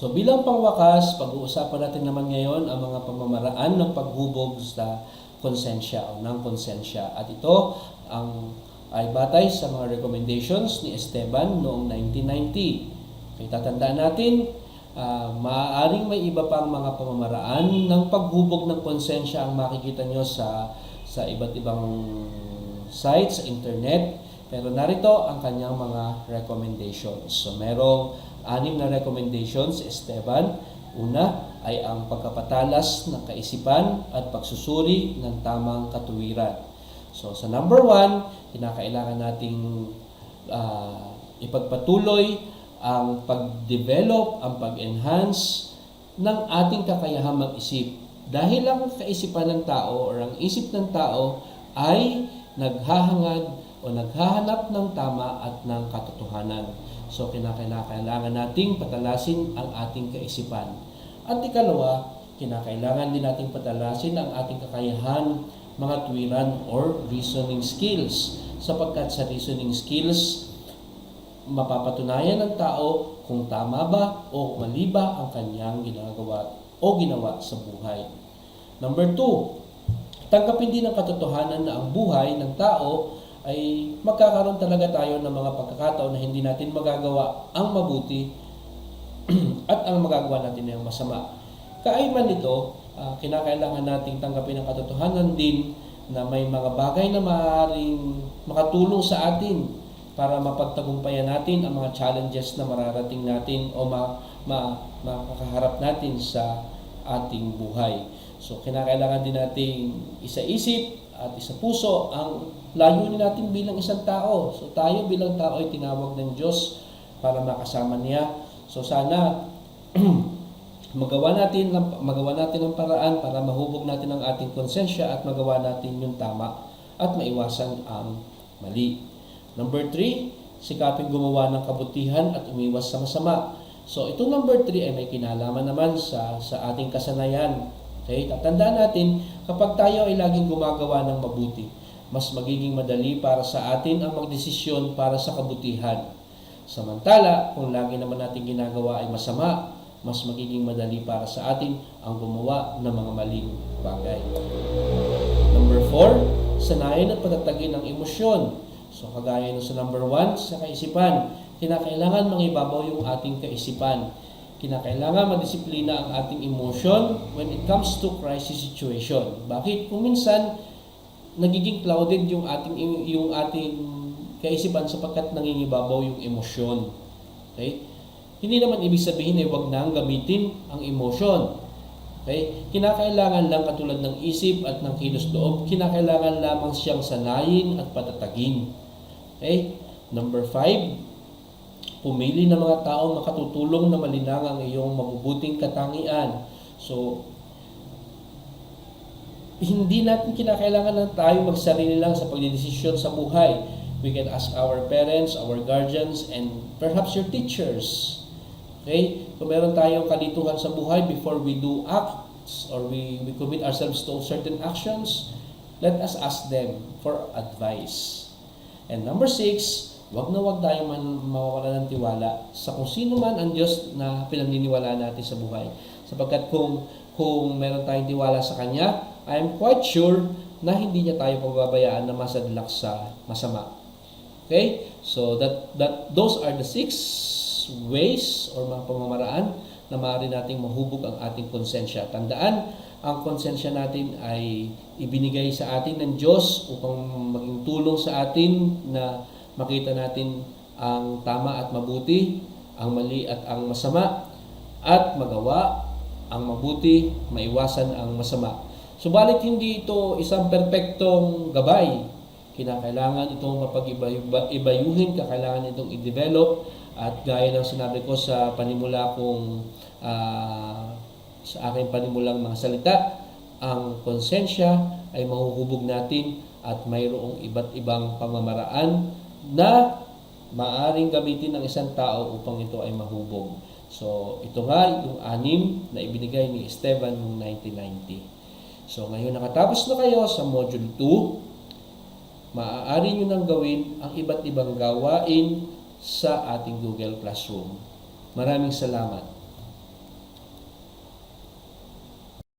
So bilang pangwakas, pag-uusapan natin naman ngayon ang mga pamamaraan ng paghubog sa konsensya o ng konsensya. At ito ang ay batay sa mga recommendations ni Esteban noong 1990. Kaya tatandaan natin, ah, maaaring may iba pang mga pamamaraan ng paghubog ng konsensya ang makikita nyo sa sa iba't ibang sites sa internet. Pero narito ang kanyang mga recommendations. So merong anim na recommendations Esteban. Una ay ang pagkapatalas ng kaisipan at pagsusuri ng tamang katuwiran. So sa number one, kinakailangan nating ah, ipagpatuloy ang pag-develop, ang pag-enhance ng ating kakayahang mag-isip. Dahil ang kaisipan ng tao or ang isip ng tao ay naghahangad o naghahanap ng tama at ng katotohanan. So kinakailangan nating patalasin ang ating kaisipan. At ikalawa, kinakailangan din nating patalasin ang ating kakayahan, mga tuwiran or reasoning skills. Sapagkat sa reasoning skills, mapapatunayan ng tao kung tama ba o mali ba ang kanyang ginagawa o ginawa sa buhay. Number two, tanggapin din ang katotohanan na ang buhay ng tao ay magkakaroon talaga tayo ng mga pagkakataon na hindi natin magagawa ang mabuti at ang magagawa natin ay masama. Kaayman nito, ah, kinakailangan nating tanggapin ang katotohanan din na may mga bagay na maaaring makatulong sa atin para mapagtagumpayan natin ang mga challenges na mararating natin o ma, ma, makakaharap natin sa ating buhay. So, kinakailangan din nating isa-isip at isa puso ang layunin natin bilang isang tao. So, tayo bilang tao ay tinawag ng Diyos para makasama niya. So, sana magawa natin magawa natin ng paraan para mahubog natin ang ating konsensya at magawa natin yung tama at maiwasan ang mali. Number three, sikapin gumawa ng kabutihan at umiwas sa masama. So, itong number three ay may kinalaman naman sa, sa ating kasanayan. Okay? Tatandaan natin, kapag tayo ay laging gumagawa ng mabuti, mas magiging madali para sa atin ang magdesisyon para sa kabutihan. Samantala, kung lagi naman natin ginagawa ay masama, mas magiging madali para sa atin ang gumawa ng mga maling bagay. Number four, sanayin at patatagin ang emosyon. So kagaya nung sa number one, sa kaisipan, kinakailangan mangibabaw yung ating kaisipan. Kinakailangan madisiplina ang ating emotion when it comes to crisis situation. Bakit? Kung minsan, nagiging clouded yung ating yung ating kaisipan sapagkat nangingibabaw yung emosyon. Okay? Hindi naman ibig sabihin ay wag nang gamitin ang emosyon. Okay? Kinakailangan lang katulad ng isip at ng kilos loob, kinakailangan lamang siyang sanayin at patatagin. Okay? Number five, pumili ng mga tao makatutulong na malinang ang iyong mabubuting katangian. So, hindi natin kinakailangan na tayo magsarili lang sa pagdidesisyon sa buhay. We can ask our parents, our guardians, and perhaps your teachers. Okay? Kung meron tayong kalituhan sa buhay before we do acts or we, we commit ourselves to certain actions, let us ask them for advice. And number six, wag na wag tayo man mawawala ng tiwala sa kung sino man ang Diyos na pinaniniwalaan natin sa buhay. Sapagkat kung kung meron tayong tiwala sa Kanya, I am quite sure na hindi niya tayo pababayaan na masadlak sa masama. Okay? So that that those are the six ways or mga pamamaraan na maaari nating mahubog ang ating konsensya. Tandaan, ang konsensya natin ay ibinigay sa atin ng Diyos upang maging tulong sa atin na makita natin ang tama at mabuti, ang mali at ang masama, at magawa ang mabuti, maiwasan ang masama. Subalit hindi ito isang perpektong gabay. Kinakailangan itong mapag-ibayuhin, kakailangan itong i-develop at gaya ng sinabi ko sa panimula kong ah, sa aking panimulang mga salita, ang konsensya ay mahuhubog natin at mayroong iba't ibang pamamaraan na maaring gamitin ng isang tao upang ito ay mahubog. So, ito nga yung anim na ibinigay ni Esteban noong 1990. So, ngayon nakatapos na kayo sa Module 2, maaari nyo nang gawin ang iba't ibang gawain sa ating Google Classroom. Maraming salamat.